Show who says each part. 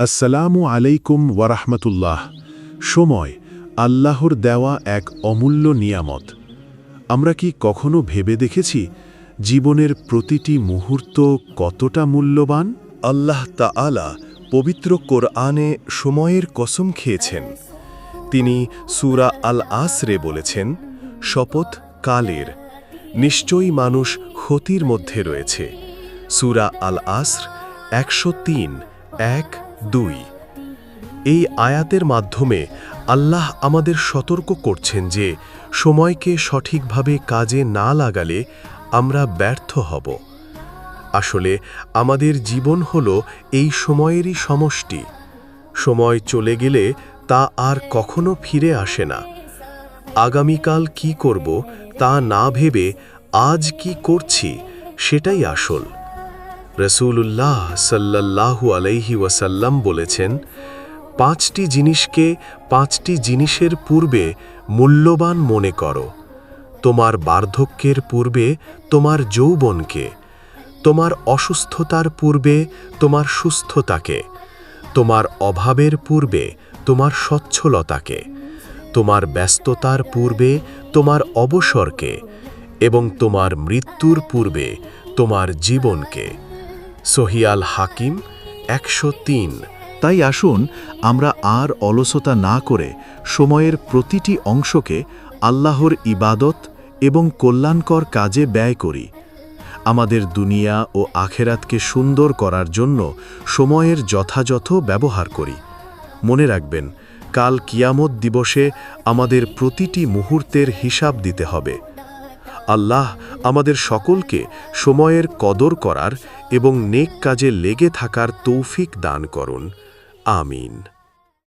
Speaker 1: আসসালামু আলাইকুম ওয়ারাহমাতুল্লাহ। সময়, আল্লাহর দেওয়া এক অমূল্য নিয়ামত। আমরা কি কখনো ভেবে দেখেছি জীবনের প্রতিটি মুহূর্ত কতটা মূল্যবান?
Speaker 2: আল্লাহ তাআলা পবিত্র কোরআনে সময়ের কসম খেয়েছেন। তিনি সুরা আল আসরে বলেছেন, শপথ কালের। নিশ্চয়ই মানুষ ক্ষতির মধ্যে রয়েছে। সুরা আল আসর একশো তিন, এক দুই, এই আয়াতের মাধ্যমে আল্লাহ আমাদের সতর্ক করছেন যে সময়কে সঠিকভাবে কাজে না লাগালে আমরা ব্যর্থ হব। আসলে আমাদের জীবন হল এই সময়েরই সমষ্টি। সময় চলে গেলে তা আর কখনো ফিরে আসে না। আগামীকাল কি করব তা না ভেবে আজ কি করছি সেটাই আসল। রসুল্লাহ সাল্লাল্লাহু আলাইহি ওয়াসাল্লাম বলেছেন, পাঁচটি জিনিসকে পাঁচটি জিনিসের পূর্বে মূল্যবান মনে করো। তোমার বার্ধক্যের পূর্বে তোমার যৌবনকে, তোমার অসুস্থতার পূর্বে তোমার সুস্থতাকে, তোমার অভাবের পূর্বে তোমার সচ্ছলতাকে, তোমার ব্যস্ততার পূর্বে তোমার অবসরকে এবং তোমার মৃত্যুর পূর্বে তোমার জীবনকে। সহিয়াল হাকিম একশো তিন।
Speaker 1: তাই আসুন, আমরা আর অলসতা না করে সময়ের প্রতিটি অংশকে আল্লাহর ইবাদত এবং কল্যাণকর কাজে ব্যয় করি। আমাদের দুনিয়া ও আখেরাতকে সুন্দর করার জন্য সময়ের যথাযথ ব্যবহার করি। মনে রাখবেন, কাল কিয়ামত দিবসে আমাদের প্রতিটি মুহূর্তের হিসাব দিতে হবে। আল্লাহ আমাদের সকলকে সময়ের কদর করার এবং নেক কাজে লেগে থাকার তৌফিক দান করুন। আমিন।